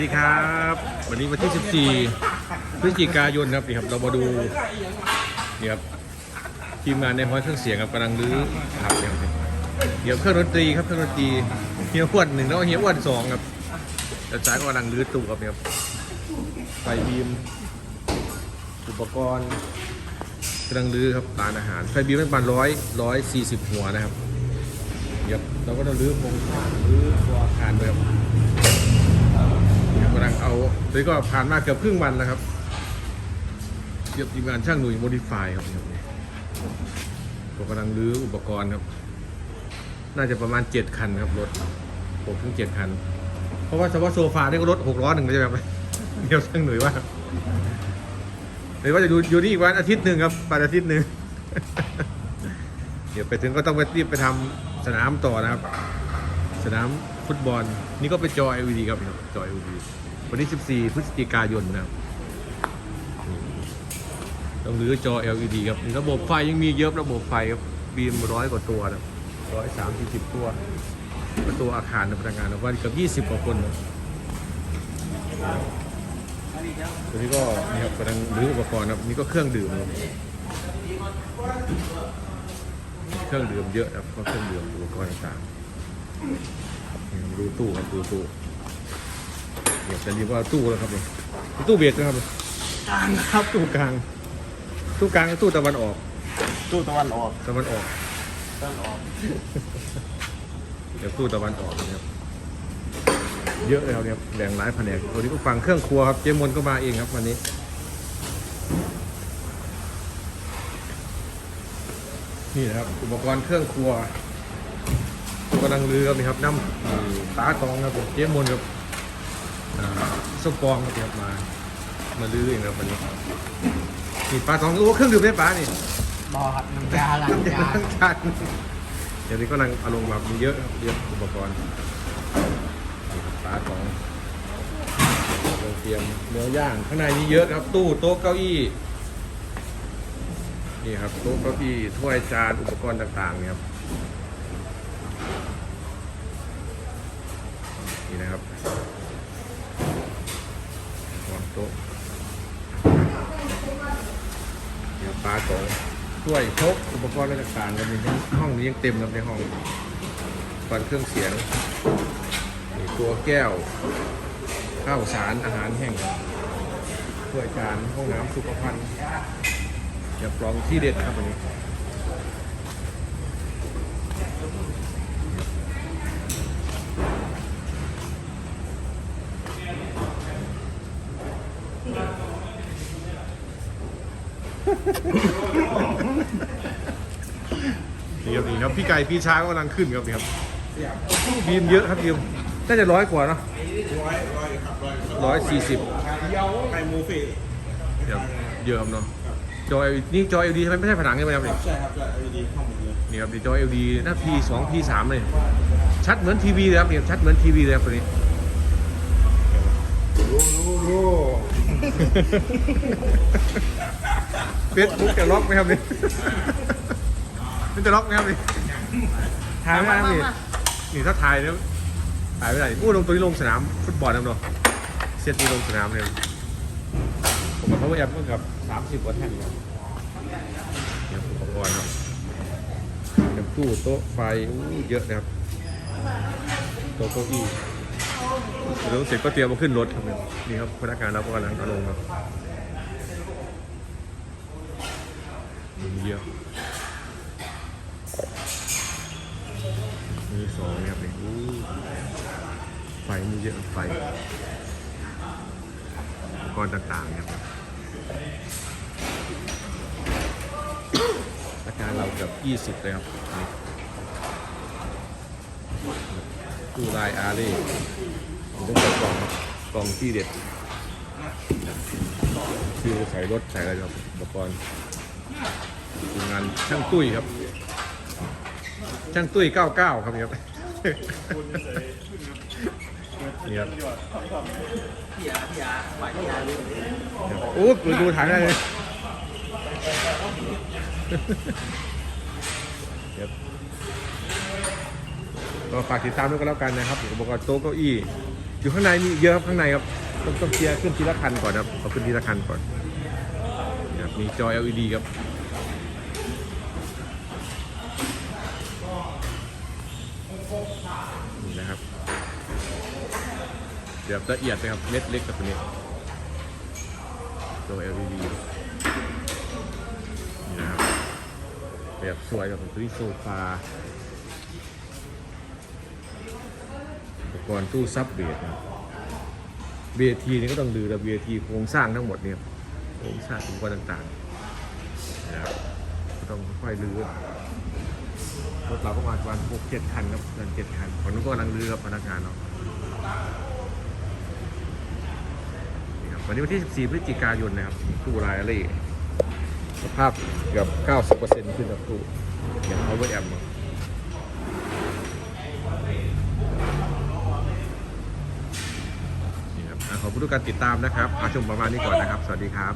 สวัสดีครับ วันนี้วันที่ 14 พฤศจิกายนครับนี่ครับ เรามาดูนี่ครับทีมงานในห้อยเครื่องเสียงครับกำลังรื้อครับเนี่ยเดี๋ยวเครื่องดนตรีครับเครื่องดนตรีเฮียอ้วนหนึ่งแล้วเฮียอ้วนสองครับแต่จ้ายก็กำลังรื้อตู้ครับเนี่ยไฟบีม อุปกรณ์กำลังรื้อครับร้านอาหารไฟบีมเป็นประมาณร้อยร้อยสี่สิบหัวนะครับเดี๋ยวเราก็ต้องรื้อโครงสร้างรื้อตัวอาคารด้วยครับำลังเอาตอนนี้ก็ผ่านมาเกือบครึ่งวันแล้วครับเทียบทีมงานช่างหนุ่ยโมดิฟายครับเนี่ยก็กำลังรื้ออุปกรณ์ครับ น่าจะประมาณเจ็ดคันครับรถหกถึงเจ็ดคัน เพราะว่าเฉพาะโซฟาเนี่ยก็รถหกล้อหนึ่งเลยใช่ไหมเดี๋ยวช่างหนุ่ยว่าหรือว่าจะดูอยู่นี่อีกวันอาทิตย์หนึ่งครับปันอาทิตย์หนึ่งเดี๋ยวไปถึงก็ต้องไปรีบไปทำสนามต่อนะครับ สนามฟุตบอล นี่ก็เป็นจอ LED ครับนี่ครับจอ LED วันที่ 14 พฤศจิกายนนะครับต้องรื้อจอ LED ครับ ระบบไฟยังมีเยอะระบบไฟครับบีมร้อยกว่าตัวนะร้อยสามสิบตัว ประตูอาคารพนักงานว่าเกือบยี่สิบกว่าคนนะตัวนี้ก็นี่ครับกำลังรื้ออุปกรณ์ครับนี่ก็เครื่องดื่มเครื่องดื่มเยอะครับก็เครื่องดื่มอุปกรณ์ต่างๆดูตู้ครับดูตู้ เดี๋ยวจะเรียกว่าตู้แล้วครับเนี่ยตู้เบียดนะครับกลางครับตู้กลาง ตู้กลางกับตู้ตะวันออก ตู้ตะวันออกตะวันออก ตะวันออก เดี๋ยวตู้ตะวันออกนะครับเยอะเลยครับเนี่ยแบ่งหลายแผนกวันนี้ก็ฟังเครื่องครัวครับเจมนก็มาเองครับวันนี้นี่นะครับอุปกรณ์เครื่องครัวกำลังลือครับนี่ครับน้ำตาตองครับผมเจมนครับอ่า ส้มปองครับเนี่ยมา มาลือเองครับวันนี้นี่ปลาทองโอ้เครื่องดื่มได้ปลานี่บอครับน้ำยาล้างเดี๋ยวยาล้างจานเดี๋ยวนี้ก็กำลังเอาลงมามีเยอะครับเยอะอุปกรณ์นี่ครับปลาทองเราเตรียมเนื้อย่างข้างในนี้เยอะครับ ตู้โต๊ะเก้าอี้นี่ครับโต๊ะเก้าอี้ถ้วยจานอุปกรณ์ต่างๆเนี่ยครับนี่นะครับวางโต๊ะเดี๋ยวปลา ของถ้วยครกอุปกรณ์อะไรต่างๆกันในห้องนี้ยังเต็มครับในห้องฟันเครื่องเสียงนี่ตัวแก้ว ข้าวสารอาหารแห้งถ้วยจานห้องน้ำสุขภัณฑ์อย่าปลองที่เด็ดครับวันนี้ นี่ครับนี่ครับพี่ไก่พี่ช้างกำลังขึ้นครับนี่ครับบีมเยอะครับบีมน่าจะร้อยกว่าเนอะร้อยร้อยครับร้อยร้อยสี่สิบเดียวไก่มูฟี่ครับเยอะครับเนาะจอ LED นี่จอ LED ทำไมไม่ใช่ผนังใช่ไหมครับคนี่รับใช่ครับใช่ LED ข้างบนเลยนี่ครับนี่จอ LED หน้า P สอง P สามเลยชัดเหมือนทีวีเลยครับนี่ชัดเหมือนทีวีเลยครับตัวนี้รู้รู้รู้ เฟซบุ๊กจะล็อกไหมครับนี่มันจะล็อกไหมครับนี่ถ่ายไม่ได้ครับนี่นี่ถ้าถ่ายเนี่ยถ่ายไม่ได้อู้ลงตัวนี้ลงสนามฟุตบอลนะเนาะเซตนี้ลงสนามเลยผมกับเขาแอปเมื่อกับสามสิบกว่าแท่นครับเนี่ยอุปกรณ์ครับกับตู้โต๊ะไฟอู้เยอะนะครับโต๊ะเก้าอี้เดี๋ยวเสร็จก็เตรียมมาขึ้นรถครับเนี่ยนี่ครับพนักงานเราก็กำลังเอาลงครับ มีเยอะมีสองเนี่ยครับนี่อู้ไฟมีเยอะไฟอุปกรณ์ต่างๆเนี่ยครับอาการเราเกือบ20เลยครับตู้ลายอาร์เล่ผมต้องใส่กล่องครับกล่องที่เด็ดคือใส่รถใส่อะไรครับอุปกรณ์ ทีมงานช่างตุ้ยครับ ช่างตุ้ย99ครับนี่ครับนี่ครับโอ้ดูดูถ่ายได้เลยครับก็ฝากติดตามด้วยกันแล้วกันนะครับอุปกรณ์โต๊ะเก้าอี้อยู่ข้างในมีเยอะครับข้างในครับต้องต้องเคลียร์ขึ้นทีละคันก่อนครับเอาขึ้นทีละคันก่อนนะครับมีจอ LED ครับ เดี๋ยวละเอียดนะครับเม็ดเล็กกับตัวนี้จอ LED นี่นะครับแบบสวยแบบตัวนี้โซฟาอุปกรณ์ตู้ซับเบสนะครับ VAT นี่ก็ต้องดูแล VAT โครงสร้างทั้งหมดเนี่ยโครงสร้างอุปกรณ์ต่างๆนะครับก็ต้องค่อยๆรื้อรถเราก็มาประมาณหกเจ็ดคันครับเกินเจ็ดคันคนนู้ก็กำลังรื้อพนักงานเนาะ วันนี้วันที่ 14 พฤศจิกายนนะครับตู้รายอะไรสภาพเกือบ 90%ขึ้นครับตู้อย่าง power amp เอะนี่ครับอะขอบคุณทุกการติดตามนะครับมาชมประมาณนี้ก่อนนะครับ สวัสดีครับ